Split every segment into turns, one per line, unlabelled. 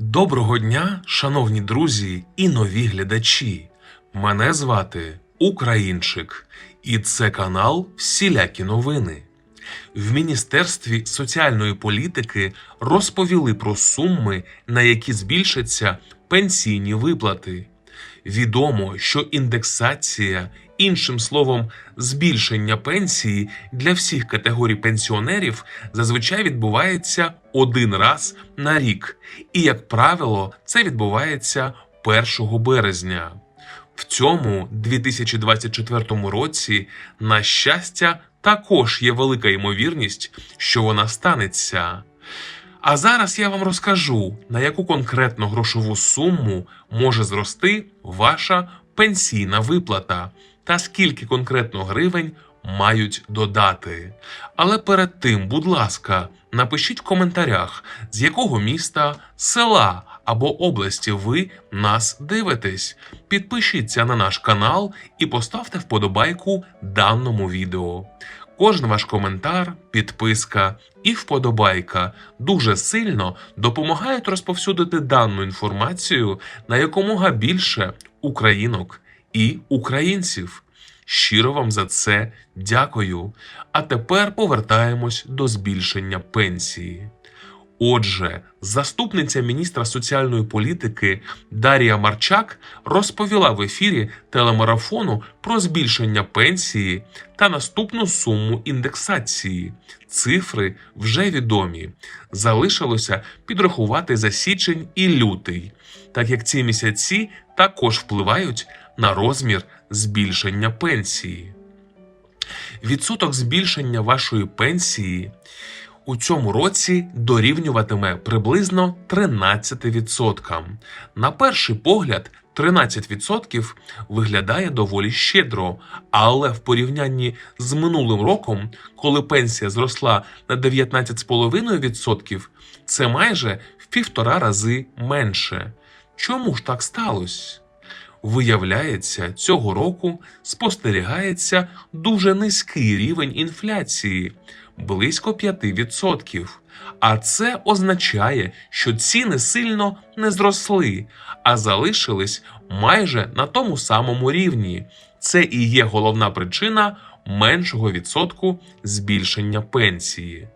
Доброго дня, шановні друзі і нові глядачі. Мене звати Українчик, і це канал Всілякі новини. В Міністерстві соціальної політики розповіли про суми, на які збільшаться пенсійні виплати. Відомо, що індексація, іншим словом, збільшення пенсії для всіх категорій пенсіонерів зазвичай відбувається один раз на рік, і, як правило, це відбувається 1 березня. В цьому 2024 році, на щастя, також є велика ймовірність, що вона станеться. А зараз я вам розкажу, на яку конкретну грошову суму може зрости ваша пенсійна виплата та скільки конкретно гривень мають додати. Але перед тим, будь ласка, напишіть в коментарях, з якого міста, села або області ви нас дивитесь. Підпишіться на наш канал і поставте вподобайку даному відео. Кожен ваш коментар, підписка і вподобайка дуже сильно допомагають розповсюдити дану інформацію на якомога більше українок і українців. Щиро вам за це дякую. А тепер повертаємось до збільшення пенсії. Отже, заступниця міністра соціальної політики Дарія Марчак розповіла в ефірі телемарафону про збільшення пенсії та наступну суму індексації. Цифри вже відомі. Залишилося підрахувати за січень і лютий, так як ці місяці також впливають на розмір збільшення пенсії. Відсоток збільшення вашої пенсії у цьому році дорівнюватиме приблизно 13%. На перший погляд, 13% виглядає доволі щедро, але в порівнянні з минулим роком, коли пенсія зросла на 19,5%, це майже в півтора рази менше. Чому ж так сталося? Виявляється, цього року спостерігається дуже низький рівень інфляції близько 5%. А це означає, що ціни сильно не зросли, а залишились майже на тому самому рівні. Це і є головна причина меншого відсотку збільшення пенсії.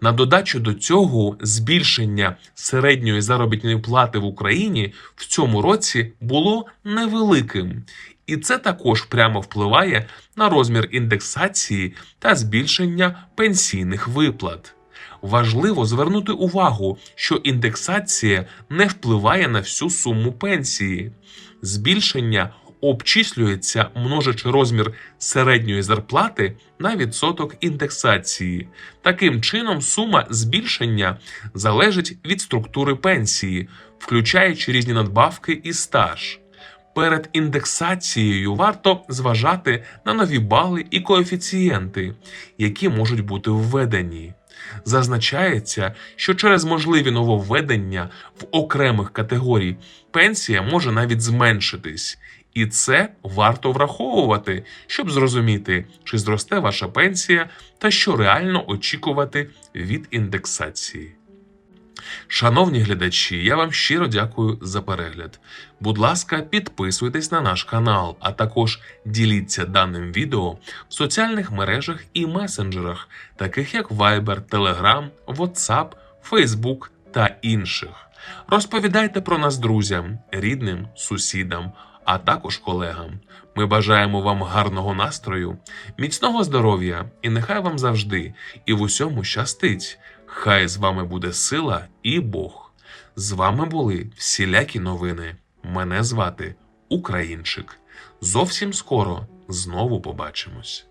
На додачу до цього збільшення середньої заробітної плати в Україні в цьому році було невеликим, і це також прямо впливає на розмір індексації та збільшення пенсійних виплат. Важливо звернути увагу, що індексація не впливає на всю суму пенсії. Збільшення обчислюється множачи розмір середньої зарплати на відсоток індексації. Таким чином, сума збільшення залежить від структури пенсії, включаючи різні надбавки і стаж. Перед індексацією варто зважати на нові бали і коефіцієнти, які можуть бути введені. Зазначається, що через можливі нововведення в окремих категорій пенсія може навіть зменшитись, і це варто враховувати, щоб зрозуміти, чи зросте ваша пенсія та що реально очікувати від індексації. Шановні глядачі, я вам щиро дякую за перегляд. Будь ласка, підписуйтесь на наш канал, а також діліться даним відео в соціальних мережах і месенджерах, таких як Viber, Telegram, WhatsApp, Facebook та інших. Розповідайте про нас друзям, рідним, сусідам, а також колегам. Ми бажаємо вам гарного настрою, міцного здоров'я і нехай вам завжди і в усьому щастить. Хай з вами буде сила і Бог. З вами були всілякі новини. Мене звати Українчик. Зовсім скоро знову побачимось.